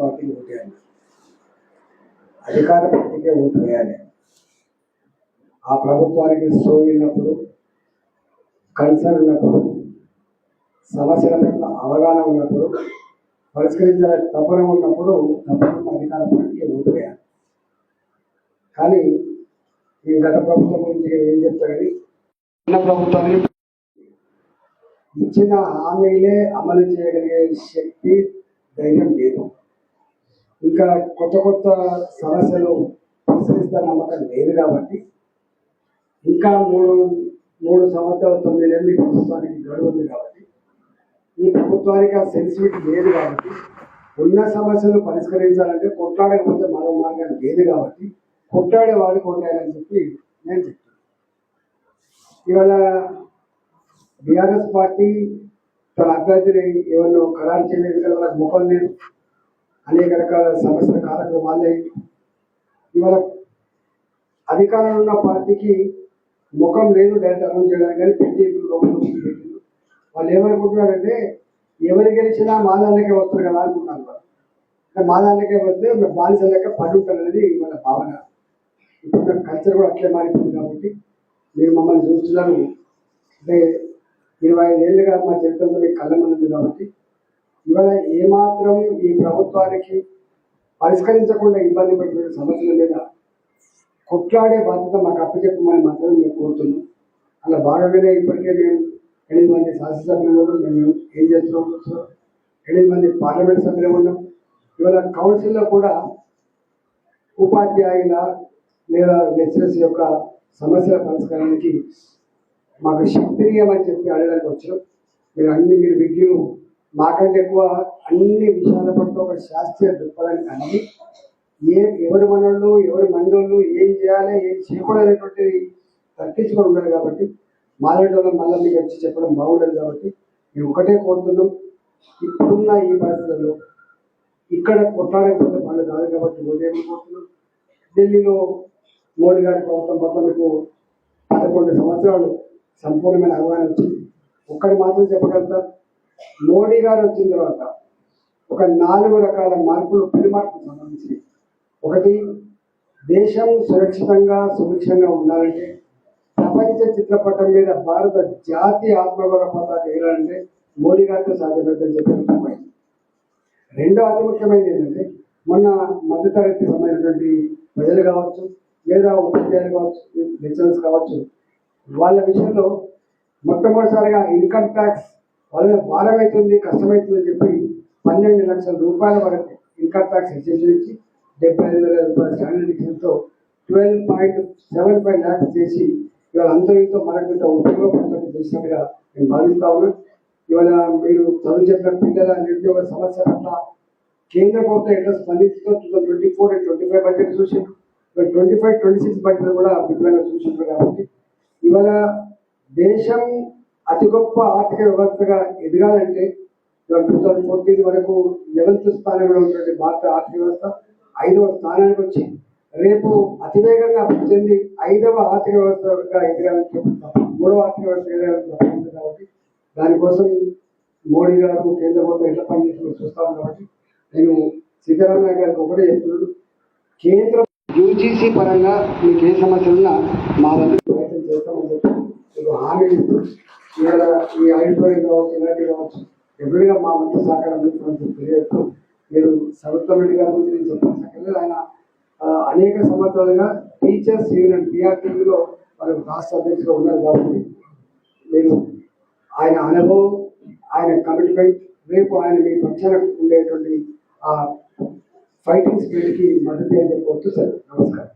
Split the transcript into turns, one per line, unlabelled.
పార్టీకి ఓటు వేయాలి అధికార పార్టీకే ఓటు వేయాలి. ఆ ప్రభుత్వానికి సోయినప్పుడు కన్సర్న్ ఉన్నప్పుడు సమస్యల పట్ల అవగాహన ఉన్నప్పుడు పరిష్కరించాలని తపన ఉన్నప్పుడు తప్పకుండా అధికార పార్టీకి ఓటు వేయాలి. కానీ ఈ గత ప్రభుత్వం గురించి ఏం చెప్తానని ఉన్న ప్రభుత్వాన్ని ఇచ్చిన హామీలే అమలు చేయగలిగే శక్తి ధైర్యం లేదు. ఇంకా కొత్త కొత్త సమస్యలు పరిశీలిస్తున్న నమ్మకం లేదు కాబట్టి ఇంకా మూడు మూడు సంవత్సరాలు తొమ్మిది నెలలు ప్రభుత్వానికి గడువు ఉంది కాబట్టి ఈ ప్రభుత్వానికి ఆ సెన్సిటివిటీ లేదు కాబట్టి ఉన్న సమస్యలు పరిష్కరించాలంటే కొట్లాడకపోతే మరో మార్గం లేదు కాబట్టి కొట్లాడే వాడికి కొట్టాయని చెప్పి నేను చెప్తాను ఇవాళ బీఆర్ఎస్ పార్టీ తన అభ్యర్థిని ఏమన్నా ఖరారు చేయలేదు కదా వాళ్ళకి ముఖం లేదు. అనేక రకాల సమస్యల కార్యక్రమాలు ఇవాళ అధికారంలో ఉన్న పార్టీకి ముఖం లేదు డైరెక్ట్ అనౌన్స్ చేయడానికి కానీ బీజేపీ వాళ్ళు ఏమనుకుంటున్నారంటే ఎవరు గెలిచినా మాదాలకే వస్తారు కదా అనుకుంటున్నారు వాళ్ళు. మాదాలకే వస్తే బానిస లెక్క పడి అనేది వాళ్ళ భావన. ఇప్పుడు కల్చర్ కూడా అట్లే మారిపోయింది కాబట్టి మీరు మమ్మల్ని చూస్తున్నాను అంటే ఇరవై ఐదేళ్ళుగా మా జీవితంలో మీకు కళ్ళ ఉంది కాబట్టి ఇవాళ ఏమాత్రం ఈ ప్రభుత్వానికి పరిష్కరించకుండా ఇబ్బంది పెట్టిన సమస్యల మీద కొట్లాడే బాధ్యత మాకు అప్పచెప్పమని మాత్రం మేము కోరుతున్నాం. అలా భాగంగానే ఇప్పటికే మేము ఎనిమిది మంది శాసనసభ్యులు మేము ఏం చేస్తున్నాం ఎనిమిది మంది పార్లమెంట్ సభ్యులు ఉన్నాం. ఇవాళ కౌన్సిల్లో కూడా ఉపాధ్యాయుల లేదా లెక్చరర్స్ యొక్క సమస్యల పరిష్కారానికి మాకు శక్తినీయమని చెప్పి అడగడానికి వచ్చాం. మీరు అన్ని మీరు విద్యను మాకంటే ఎక్కువ అన్ని విషయాల పట్ల ఒక శాస్త్రీయ దృక్పథం కానీ ఏ ఎవరి మనోళ్ళు ఎవరి మందోళ్ళు ఏం చేయాలి ఏం చేయకూడదు అనేటువంటిది తగ్గించుకొని ఉండాలి కాబట్టి మాలాంటి మళ్ళీ మీకు వచ్చి చెప్పడం బాగుండదు కాబట్టి మేము ఒకటే కోరుతున్నాం. ఇప్పుడున్న ఈ పరిస్థితుల్లో ఇక్కడ కొట్లాడకపోతే పనులు కాదు కాబట్టి ఓటేమని కోరుతున్నాం. ఢిల్లీలో మోడీ గారి ప్రభుత్వం పట్ల మీకు పదకొండు సంవత్సరాలు సంపూర్ణమైన అవగాహన వచ్చింది. ఒక్కటి మాత్రం చెప్పగలుగుతారు. మోడీ గారు వచ్చిన తర్వాత ఒక నాలుగు రకాల మార్పులు పెను మార్పులు సంబంధించి ఒకటి దేశం సురక్షితంగా సుభిక్షంగా ఉండాలంటే ప్రపంచ చిత్రపటం మీద భారత జాతీయ ఆత్మగౌరవ పతాక ఎగరాలంటే మోడీ గారితో సాధ్యపడదని చెప్పి రెండో అతి ముఖ్యమైనది ఏంటంటే మొన్న మధ్యతరగతి సంబంధించినటువంటి ప్రజలు కావచ్చు లేదా ఉపాధ్యాయులు కావచ్చు లెక్చరర్స్ కావచ్చు వాళ్ళ విషయంలో మొట్టమొదటిసారిగా ఇన్కమ్ ట్యాక్స్ వాళ్ళ భారమవుతుంది కష్టమవుతుందని కష్టమవుతుంది చెప్పి పన్నెండు లక్షల రూపాయల వరకు ఇన్కమ్ ట్యాక్స్ ఎక్సెషన్ ఇచ్చి డెబ్బై ఐదు వేల రూపాయల standard డిక్షన్తో twelve point seven five lakhs చేసి ఇవాళ అందరితో మనకు ఉపయోగపడుతుంది చేసినట్టుగా నేను భావిస్తా ఉన్నాను. ఇవాళ మీరు చదువు చెప్పిన పిల్లల నిరుద్యోగ సమస్య పట్ల కేంద్ర ప్రభుత్వం ఎట్లా స్పందించుతో two thousand twenty four and twenty five budget చూసారు twenty five twenty six budget కూడా విధంగా చూసింటారు కాబట్టి ఇవాళ దేశం అతి గొప్ప ఆర్థిక వ్యవస్థగా ఎదగాలంటే టూ థౌసండ్ ఫోర్టీన్ వరకు లెవెన్త్ స్థానంలో ఉన్నటువంటి భారత ఆర్థిక వ్యవస్థ ఐదవ స్థానానికి వచ్చి రేపు అతివేగంగా అభివృద్ధి చెంది ఐదవ ఆర్థిక వ్యవస్థగా ఎదగాలని చెప్తాం మూడవ ఆర్థిక వ్యవస్థ ఎదగాలని కాబట్టి దానికోసం మోడీ గారు కేంద్ర ప్రభుత్వం ఎట్లా పనిచేస్తుందో చూస్తాం కాబట్టి నేను సీతారామయ్య గారికి ఒకటే చెప్తున్నాను. కేంద్ర యూజీసీ పరంగా మీకు ఏ సమస్యలున్నా మా వద్ద ప్రయత్నం చేస్తామని చెప్పి హామీ ఇస్తూ ఈ ఆడిటోరియం కావచ్చు ఇలాంటివి కావచ్చు ఎప్పుడుగా మా మంచి సహకారం అందిస్తామని చెప్పి తెలియజేస్తూ మీరు సరుత్తం రెడ్డి గారి గురించి నేను చెప్పాను సకలేదు ఆయన అనేక సంవత్సరాలుగా టీచర్స్ యూనియన్ బీఆర్టీవీలో వారు రాష్ట్ర అధ్యక్షులు ఉన్నారు కాబట్టి మీరు ఆయన అనుభవం ఆయన కమిట్మెంట్ రేపు ఆయన మీ పక్షాన ఉండేటువంటి ఆ ఫైటింగ్ స్పిరిట్కి మద్దతు అని చెప్పవచ్చు సార్. నమస్కారం.